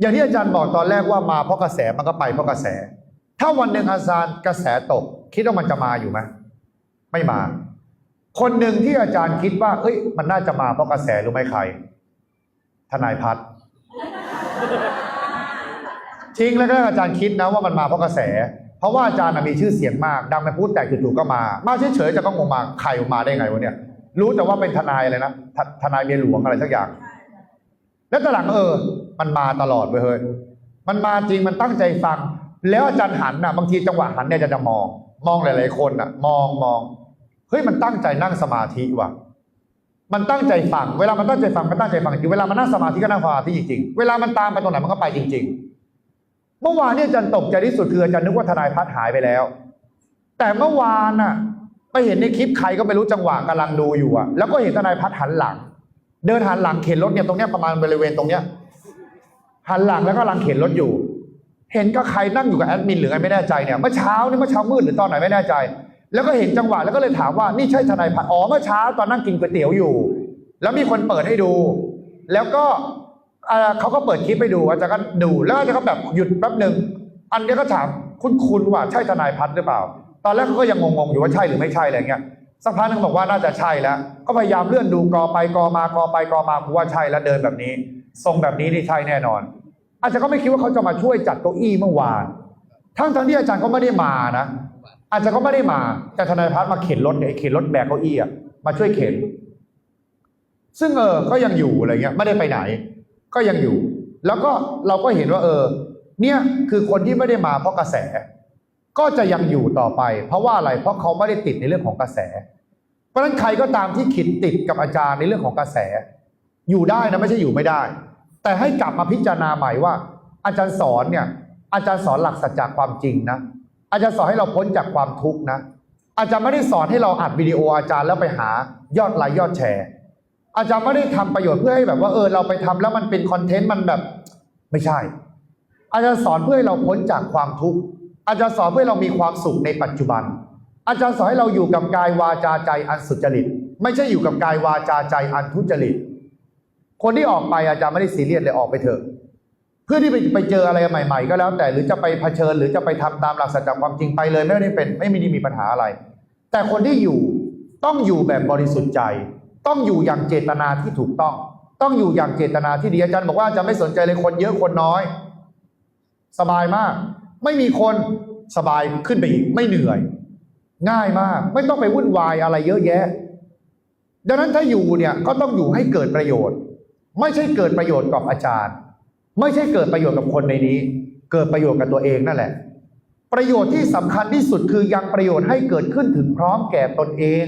อย่างที่อาจารย์บอกตอนแรกว่ามาเพราะกระแสมันก็ไปเพราะกระแส ถ้าวันหนึ่งอาจารย์กระแสตก คิดว่ามันจะมาอยู่ไหมไม่มา คนหนึ่งที่อาจารย์คิดว่า เอ้ย มันน่าจะมาเพราะกระแสรู้ไหมใคร ทนายพัฒน์จริงแล้วก็อาจารย์คิดนะว่ามันมาเพราะกระแส เพราะว่าอาจารย์มีชื่อเสียงมาก ดังไปพูดแต่จู่ๆก็มา มาเฉยๆจะก็งงมาใครมาได้ไงวะเนี่ย รู้แต่ว่าเป็นทนายอะไรนะททนายเมียหลวงอะไรสักอย่าง แล้วตอหลังเออ มันมาตลอดเว้ยเฮ้ยมันมาจริงมันตั้งใจฟัง แล้วอาจารย์หันน่ะ บางทีจังหวะหันเนี่ยจะจะมอง มองหลาย ๆ คนน่ะ มองมองเฮ้ยมันตั้งใจนั่งสมาธิว่ะมันตั้งใจฟัง เวลามันตั้งใจฟังมันตั้งใจฟังจริง เวลามันนั่งสมาธิก็นั่งสมาธิจริง ๆ เวลามันตามไปตรงไหนมันก็ไปจริง ๆ เมื่อวานเนี่ยอาจารย์ตกใจที่สุดคืออาจารย์นึกว่าทนายพัฒน์หายไปแล้ว แต่เมื่อวานน่ะไปเห็นในคลิปใครก็ไม่รู้จังหวะกำลังดูอยู่อะแล้วก็เห็นทนายพัฒน์หันหลัง เดินหันหลังเข็นรถเนี่ยตรงเนี้ยประมาณบริเวณตรงเนี้ยหันหลังแล้วก็ลังเข็นรถอยู่ เห็นก็ใครนั่งอยู่กับแอดมินหรือไงไม่แน่ใจเนี่ยเมื่อเช้านี่เมื่อเช้ามืดหรือตอนไหนไม่แน่ใจ แล้วก็เห็นจังหวะแล้วก็เลยถามว่านี่ใช่ทนายพัฒน์อ๋อเมื่อเช้าตอนนั่งกินก๋วยเตี๋ยวอยู่ แล้วมีคนเปิดให้ดู แล้วก็เออเขาก็เปิดคลิปให้ดูอาจารย์ก็ดูแล้วอาจารย์ก็แบบหยุดแป๊บหนึ่งอันนี้ก็ถามคุณคุณว่าใช่ทนายพัฒน์หรือเปล่า ตอนแรกเขาก็ยังงงๆอยู่ว่าใช่หรือไม่ใช่อะไรเงี้ย สักพักหนึงบอกว่าน่าจะใช่แล้ว ก็พยายามเลื่อนดูกอไปกอมากอไปกอมากูว่าใช่แล้วเดินแบบนี้ ทรงแบบนี้นี่ใช่แน่นอน อาจารย์ก็ไม่คิดว่าเขาจะมาช่วยจัดเก้าอี้เมื่อวาน ทั้งทั้งที่อาจารย์ก็ไม่ได้มานะ อาจารย์ก็ไม่ได้มาแต่ทนายพัฒน์มาเข็นรถเนี่ยเข็นรถแบกเก้าอี้อะมาช่วยเข็น ซึ่งเออ ก็ยังอยู่อะไรเงี้ย ไม่ได้ไปไหน ก็ยังอยู่ แล้วก็เราก็เห็นว่า เออ เนี่ยคือคนที่ไม่ได้มาเพราะกระแส ก็จะยังอยู่ต่อไป เพราะว่าอะไร เพราะเขาไม่ได้ติดในเรื่องของกระแส เพราะฉะนั้นใครก็ตามที่ขิดติดกับอาจารย์ในเรื่องของกระแส อยู่ได้นะไม่ใช่อยู่ไม่ได้ แต่ให้กลับมาพิจารณาใหม่ว่า อาจารย์สอนเนี่ย อาจารย์สอนหลักสัจจะความจริงนะ อาจารย์สอนให้เราพ้นจากความทุกข์นะ อาจารย์ไม่ได้สอนให้เราอัดวิดีโออาจารย์แล้วไปหายอดไลค์ยอดแชร์ อาจารย์ไม่ได้ทำประโยชน์เพื่อให้แบบว่าเออเราไปทำแล้วมันเป็นคอนเทนต์มันแบบไม่ใช่ อาจารย์สอนเพื่อให้เราพ้นจากความทุกข์ อาจารย์สอนเพื่อเรามีความสุขในปัจจุบัน อาจารย์สอนให้เราอยู่กับกายวาจาใจอันสุจริต ไม่ใช่อยู่กับกายวาจาใจอันทุจริต คนที่ออกไปอาจารย์ไม่ได้ซีเรียสเลยออกไปเถอะเพื่อที่ไปไปเจออะไรใหม่ ๆ ก็แล้วแต่หรือจะไปเผชิญ หรือจะไปทำตามหลักสัจจะความจริงไปเลยไม่ได้เป็นไม่มีมีปัญหาอะไร แต่คนที่อยู่ต้องอยู่แบบบริสุทธิ์ใจ ต้องอยู่อย่างเจตนาที่ถูกต้อง ต้องอยู่อย่างเจตนาที่ดีอาจารย์บอกว่าจะไม่สนใจเลยคนเยอะคนน้อย สบายมาก ไม่มีคนสบายขึ้นไปอีก ไม่เหนื่อย ง่ายมาก ไม่ต้องไปวุ่นวายอะไรเยอะแยะ ดังนั้นถ้าอยู่เนี่ยก็ต้องอยู่ให้เกิดประโยชน์ ไม่ใช่เกิดประโยชน์กับอาจารย์ ไม่ใช่เกิดประโยชน์กับคนในนี้ เกิดประโยชน์กับตัวเองนั่นแหละ ประโยชน์ที่สำคัญที่สุดคือยังประโยชน์ให้เกิดขึ้นถึงพร้อมแก่ตนเอง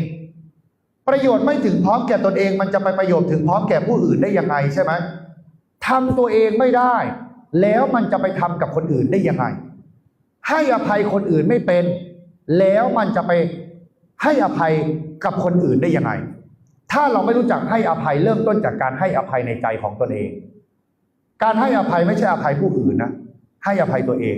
ประโยชน์ไม่ถึงพร้อมแก่ตนเอง มันจะไปประโยชน์ถึงพร้อมแก่ผู้อื่นได้ยังไงใช่ไหมทำตัวเองไม่ได้ แล้วมันจะไปทำกับคนอื่นได้ยังไง ให้อภัยคนอื่นไม่เป็น แล้วมันจะไปให้อภัยกับคนอื่นได้ยังไง ถ้าเราไม่รู้จักให้อภัยเริ่มต้นจากการให้อภัยในใจของตนเอง การให้อภัยไม่ใช่อภัยผู้อื่นนะ ให้อภัยตัวเอง